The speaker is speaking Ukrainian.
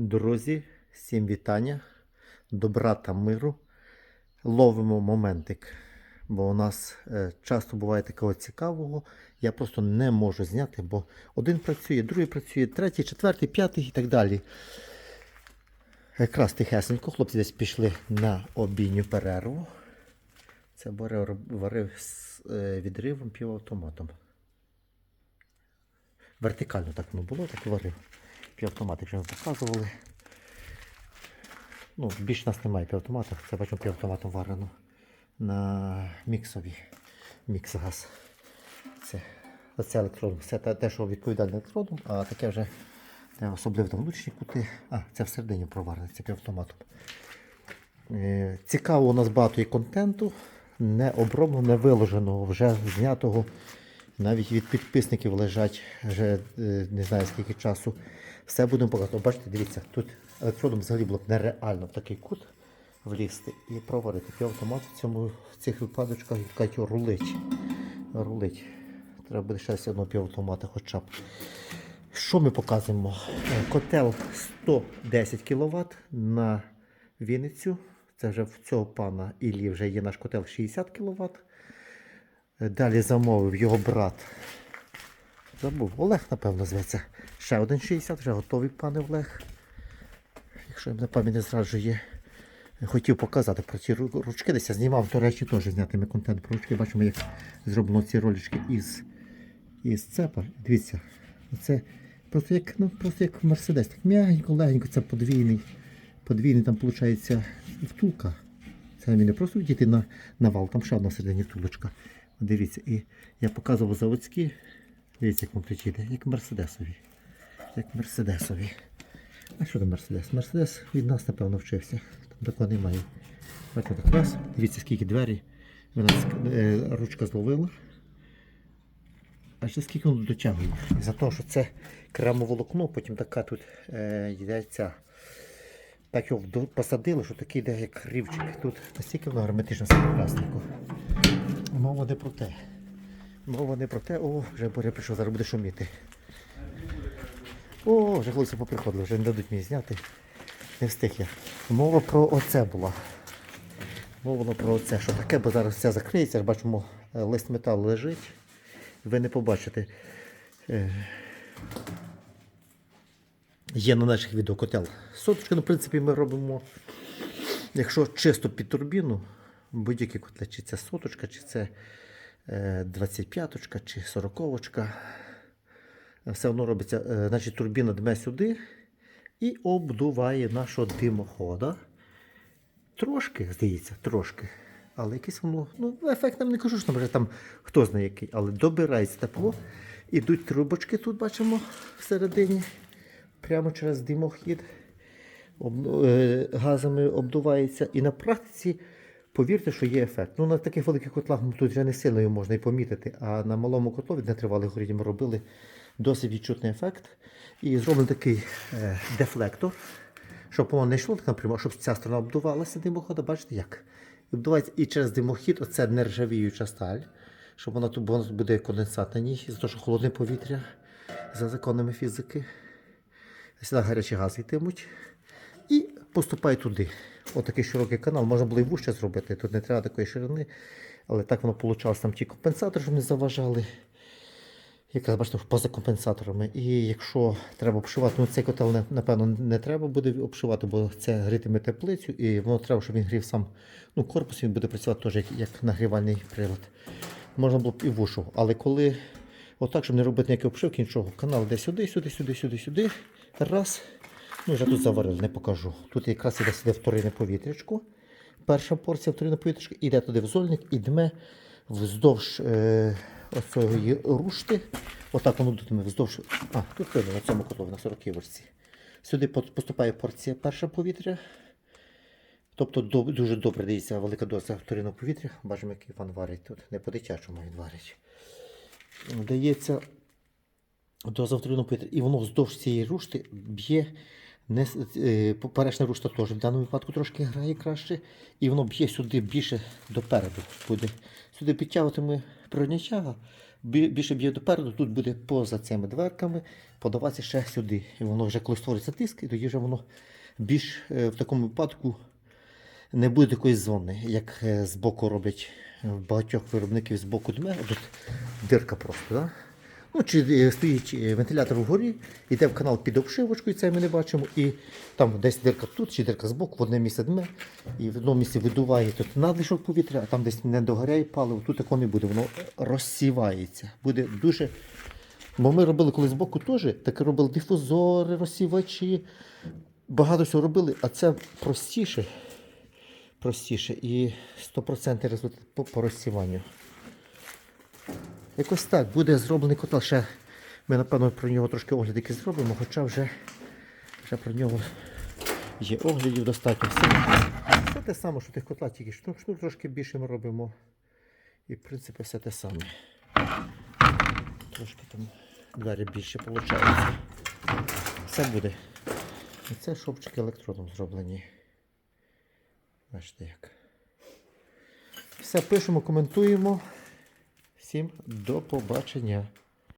Друзі, всім вітання. Добра та миру. Ловимо моментик. Бо у нас е, часто буває такого цікавого. Я просто не можу зняти, бо один працює, другий працює, третій, четвертий, п'ятий і так далі. Якраз тихесенько, хлопці десь пішли на обійню перерву. Це варив, варив з е, відривом півавтоматом. Вертикально так воно було, так варив. Півавтомат, якщо ми показували. Ну, більш нас немає півавтомата, це бачимо півавтоматом варено на міксові. Міксгаз. Це оце електрод. Це те, що відповідає електродом, а таке вже е, особливо там внутрішні кути. А, це всередині проварене, це півавтоматом. Е, Цікаво, у нас багато є контенту, не обробленого, не виложеного, вже знятого. Навіть від підписників лежать вже е, не знаю скільки часу. Все будемо показувати. Бачите, дивіться, тут електродом взагалі було б нереально в такий кут влізти і проварити. Півавтомат в цьому в цих випадочках як рулить. Рулить. Треба буде ще одного півавтомата хоча б. Що ми показуємо? Е, Котел 110 кВт на Вінницю. Це вже в цього пана Іллі вже є наш котел 60 кВт. Далі замовив його брат. Забув, Олег, напевно, зветься. Ще один 60, вже готовий пане Олег. Якщо на пам'ять не зраджує. Хотів показати про ці ручки. Десь я знімав, до речі, теж знятиме контент про ручки. Бачимо, як зроблено ці ролички із, із цепа. Дивіться, це просто як, ну, просто як Мерседес. Так м'ягенько, легенько, це подвійний. Подвійний там виходить втулка. Це не просто відійти на, на вал, там ще одна всередині втулочка. Дивіться, і я показував заводські. Дивіться, як воно йде, як Мерседесові. Як Мерседесові. А що там Мерседес? Мерседес від нас, напевно, вчився. Там такого немає. Бачите, так раз. Дивіться, скільки двері. Вона е, ручка зловила. А ще скільки воно дотягує. За те, що це кремоволокно, потім така тут е, йде. Так його посадили, що такий йде як рівчик. Тут настільки воно герметично все пластику. Мова не про те. Мова не про те. О, вже Боря прийшов, зараз буде шуміти. О, вже хлопці поприходили, вже не дадуть мені зняти. Не встиг я. Мова про оце була. Мова про оце, що таке, бо зараз все закриється, бачимо, е, лист металу лежить. Ви не побачите. Е, Є на наших відео котел. Ну, в принципі, ми робимо, якщо чисто під турбіну, будь-які котли, чи це соточка, чи це е, 25-очка, чи 40-очка. Все одно робиться, е, значить, турбіна дме сюди і обдуває нашого димохода. Трошки, здається, трошки. Але якесь воно, ну, ефект нам не кажу, що там вже там хто знає який, але добирається тепло. Ідуть трубочки тут бачимо всередині, прямо через димохід. Е, газами обдувається. І на практиці, повірте, що є ефект. Ну, на таких великих котлах ну, тут вже не сильно його можна і помітити, а на малому котлові на тривалих горі ми робили досить відчутний ефект. І зроблений такий е, дефлектор, щоб воно не йшло так напряму, щоб ця сторона обдувалася димохода, бачите як? І обдувається і через димохід, оце нержавіюча сталь, щоб вона тут, вона тут буде конденсат на ній, за те, що холодне повітря за законами фізики. Сюди гарячі гази йтимуть. І поступає туди. Отакий широкий канал. Можна було і вужче зробити. Тут не треба такої ширини. Але так воно вийшло. Там ті компенсатори, щоб не заважали. Якраз бачите, поза компенсаторами. І якщо треба обшивати, ну цей котел напевно не треба буде обшивати, бо це грітиме теплицю, і воно треба, щоб він грів сам. Ну, корпус він буде працювати теж як, як нагрівальний прилад. Можна було б і вушу. Але коли отак, щоб не робити ніякі обшивки, нічого, канал йде сюди, сюди, сюди, сюди, сюди. Раз. Ну, вже тут заварили, не покажу. Тут якраз іде сюди вторинне повітрячко. Перша порція вторинне повітрячко, іде туди в зольник і дме вздовж е, оцієї рушти. Отак воно дме вздовж. А, тут видно на цьому котлові, на 40 ворці. Сюди поступає порція перша повітря. Тобто доб- дуже добре дається велика доза вторинного повітря. Бачимо, який Іван варить тут. Не по-дитячому він варить. Дається доза вторинного повітря. І воно вздовж цієї рушти б'є. Не, е, поперечна рушта теж в даному випадку трошки грає краще. І воно б'є сюди більше допереду. Буде. Сюди підтягуватиме природнячага, більше б'є допереду, тут буде поза цими дверками подаватися ще сюди. І воно вже коли створиться тиск, і тоді вже воно більш е, в такому випадку не буде такої зони, як е, збоку роблять багатьох виробників збоку дме, тут дирка просто. Да? Ну, чи е, стоїть е, вентилятор вгорі, йде в канал під обшивочкою, це ми не бачимо, і там десь дирка тут, чи дирка збоку, в одне місце дме, і в одному місці видуває тут надлишок повітря, а там десь не догоряє паливо, тут такого не буде, воно розсівається. Буде дуже. Бо ми робили коли збоку теж, таке робили дифузори, розсівачі, багато всього робили, а це простіше простіше і 100% результат по розсіванню. Якось так, буде зроблений котел. Ще ми, напевно, про нього трошки огляд якийсь зробимо, хоча вже, вже про нього є оглядів достатньо. Все, все те саме, що тих котлах, тільки шнур, шнур трошки більше ми робимо. І в принципі все те саме. Трошки там двері більше виходить. Все буде. І це шовчики електроном зроблені. Бачите як. Все пишемо, коментуємо. Всім до побачення.